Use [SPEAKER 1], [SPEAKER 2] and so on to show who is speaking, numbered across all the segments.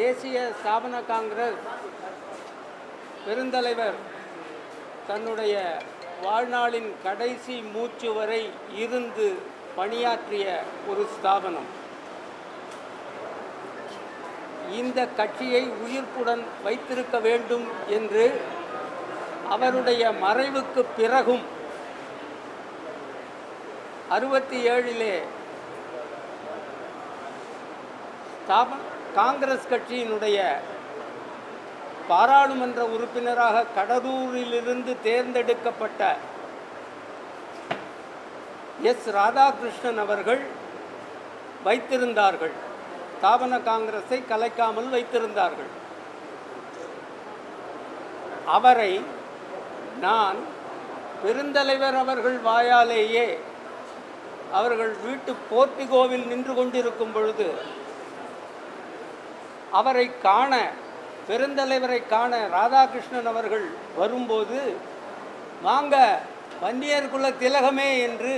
[SPEAKER 1] தேசிய ஸ்தாபன காங்கிரஸ் பெருந்தலைவர் தன்னுடைய வாழ்நாளின் கடைசி மூச்சு வரை இருந்து பணியாற்றிய ஒரு ஸ்தாபனம். இந்த கட்சியை உயிர்ப்புடன் வைத்திருக்க வேண்டும் என்று அவருடைய மறைவுக்கு பிறகும் அறுபத்தி ஏழிலே ஸ்தாப காங்கிரஸ் கட்சியினுடைய பாராளுமன்ற உறுப்பினராக கடலூரிலிருந்து தேர்ந்தெடுக்கப்பட்ட எஸ் ராதாகிருஷ்ணன் அவர்கள் வைத்திருந்தார்கள். ஸ்தாபன காங்கிரஸை கலைக்காமல் வைத்திருந்தார்கள். அவரை நான் பெருந்தலைவர் அவர்கள் வாயாலேயே அவர்கள் வீட்டு போர்ட்டிகோவில் நின்று கொண்டிருக்கும் பொழுது அவரை காண பெருந்தலைவரை காண ராதாகிருஷ்ணன் அவர்கள் வரும்போது வாங்க வன்னியர் குல திலகமே என்று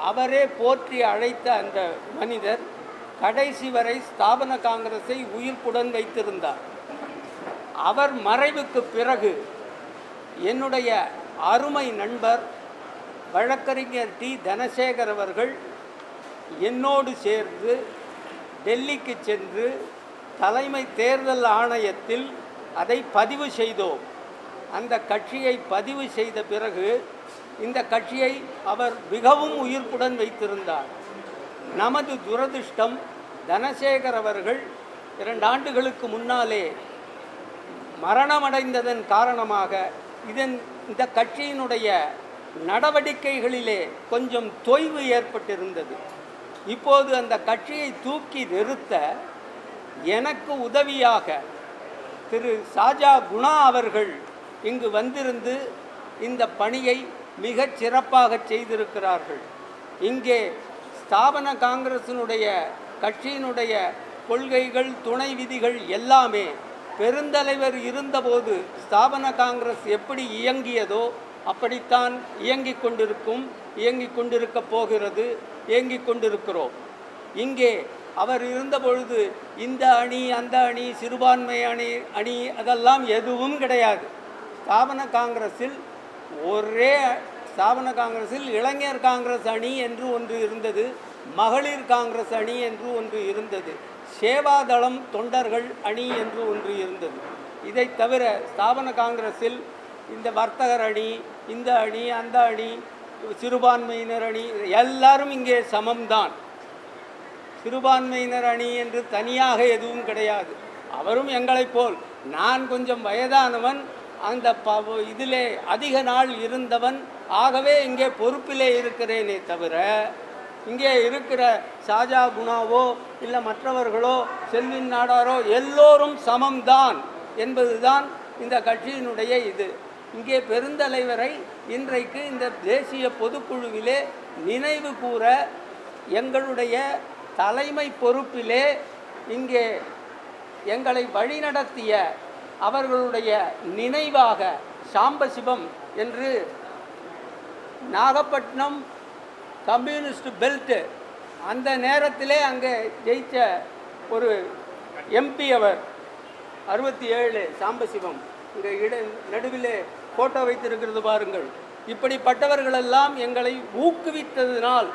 [SPEAKER 1] அவரே போற்றி அழைத்த அந்த மனிதர் கடைசி வரை ஸ்தாபன காங்கிரஸை உயிர்ப்புடன் வைத்திருந்தார். அவர் மறைவுக்கு பிறகு என்னுடைய அருமை நண்பர் வழக்கறிஞர் டி. தனசேகர் அவர்கள் என்னோடு சேர்ந்து டெல்லிக்கு சென்று தலைமை தேர்தல் ஆணையத்தில் அதை பதிவு செய்தோம். அந்த கட்சியை பதிவு செய்த பிறகு இந்த கட்சியை அவர் மிகவும் உயிர்ப்புடன் வைத்திருந்தார். நமது துரதிர்ஷ்டம் தனசேகர் அவர்கள் இரண்டு ஆண்டுகளுக்கு முன்னாலே மரணமடைந்ததன் காரணமாக இதன் இந்த கட்சியினுடைய நடவடிக்கைகளிலே கொஞ்சம் தொய்வு ஏற்பட்டிருந்தது. இப்போது அந்த கட்சியை தூக்கி நிறுத்த எனக்கு உதவியாக திரு சாஜா குணா அவர்கள் இங்கு வந்திருந்து இந்த பணியை மிகச் சிறப்பாக செய்திருக்கிறார்கள். இங்கே ஸ்தாபன காங்கிரசினுடைய கட்சியினுடைய கொள்கைகள் துணை விதிகள் எல்லாமே பெருந்தலைவர் இருந்தபோது ஸ்தாபன காங்கிரஸ் எப்படி இயங்கியதோ அப்படித்தான் இயங்கிக் கொண்டிருக்கும் இயங்கிக் கொண்டிருக்கப் போகிறது இயங்கிக் கொண்டிருக்கிறோம். இங்கே அவர் இருந்தபொழுது இந்த அணி அந்த அணி சிறுபான்மை அணி அணி அதெல்லாம் எதுவும் கிடையாது. ஸ்தாபன காங்கிரஸில் ஒரே ஸ்தாபன காங்கிரஸில் இளைஞர் காங்கிரஸ் அணி என்று ஒன்று இருந்தது மகளிர் காங்கிரஸ் அணி என்று ஒன்று இருந்தது சேவாதளம் தொண்டர்கள் அணி என்று ஒன்று இருந்தது. இதை தவிர ஸ்தாபன காங்கிரஸில் இந்த வர்த்தகர் அணி இந்த அணி அந்த அணி சிறுபான்மையினர் அணி எல்லாரும் இங்கே சமம்தான். சிறுபான்மையினர் அணி என்று தனியாக எதுவும் கிடையாது. அவரும் எங்களைப் போல். நான் கொஞ்சம் வயதானவன். அந்த ப இதிலே அதிக நாள் இருந்தவன். ஆகவே இங்கே பொறுப்பிலே இருக்கிறேனே தவிர இங்கே இருக்கிற ஷாஜா குணாவோ இல்லை மற்றவர்களோ செல்வின் நாடாரோ எல்லோரும் சமம்தான் என்பதுதான் இந்த கட்சியினுடைய இது. இங்கே பெருந்தலைவரை இன்றைக்கு இந்த தேசிய பொதுக்குழுவிலே நினைவு கூற எங்களுடைய தலைமை பொறுப்பிலே இங்கே எங்களை வழிநடத்திய அவர்களுடைய நினைவாக சாம்பசிவம் என்று நாகப்பட்டினம் கம்யூனிஸ்ட் பெல்ட்டு அந்த நேரத்திலே அங்கே ஜெயித்த ஒரு எம்பி அவர் அறுபத்தி ஏழு சாம்பசிவம். இங்கே இட நடுவிலே ஃபோட்டோ வைத்திருக்கிறது பாருங்கள். இப்படிப்பட்டவர்களெல்லாம் எங்களை ஊக்குவித்ததினால்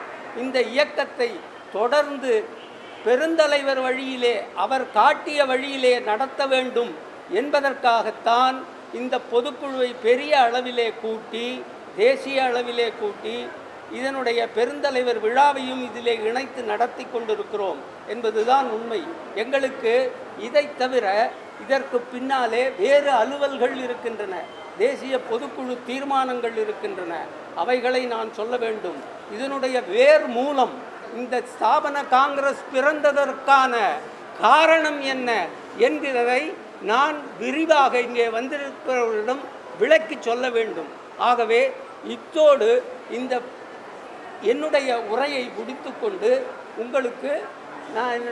[SPEAKER 1] இந்த இயக்கத்தை தொடர்ந்து பெருந்தலைவர் வழியிலே அவர் காட்டிய வழியிலே நடத்த வேண்டும் என்பதற்காகத்தான் இந்த பொதுக்குழுவை பெரிய அளவிலே கூட்டி தேசிய அளவிலே கூட்டி இதனுடைய பெருந்தலைவர் விழாவையும் இதிலே இணைத்து நடத்தி கொண்டிருக்கிறோம் என்பதுதான் உண்மை. எங்களுக்கு இதை தவிர இதற்கு பின்னாலே வேறு அலுவல்கள் இருக்கின்றன தேசிய பொதுக்குழு தீர்மானங்கள் இருக்கின்றன அவைகளை நான் சொல்ல வேண்டும். இதனுடைய வேர் மூலம் இந்த ஸ்தாபன காங்கிரஸ் பிறந்ததற்கான காரணம் என்ன என்கிறதை நான் விரிவாக இங்கே வந்திருக்கிறவர்களிடம் விளக்கி சொல்ல வேண்டும். ஆகவே இத்தோடு இந்த என்னுடைய உரையை முடித்துக்கொண்டு உங்களுக்கு நான்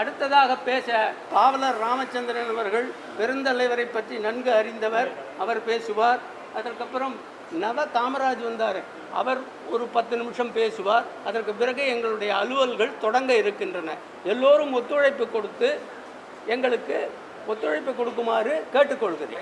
[SPEAKER 1] அடுத்ததாக பேச காவலர் ராமச்சந்திரன் அவர்கள் பெருந்தலைவரை பற்றி நன்கு அறிந்தவர். அவர் பேசுவார். அதற்கப்புறம் நவ காமராஜ் வந்தார். அவர் ஒரு பத்து நிமிஷம் பேசுவார். அதற்கு பிறகு எங்களுடைய அலுவல்கள் தொடங்க இருக்கின்றன. எல்லோரும் ஒத்துழைப்பு கொடுத்து எங்களுக்கு ஒத்துழைப்பு கொடுக்குமாறு கேட்டுக்கொள்கிறேன்.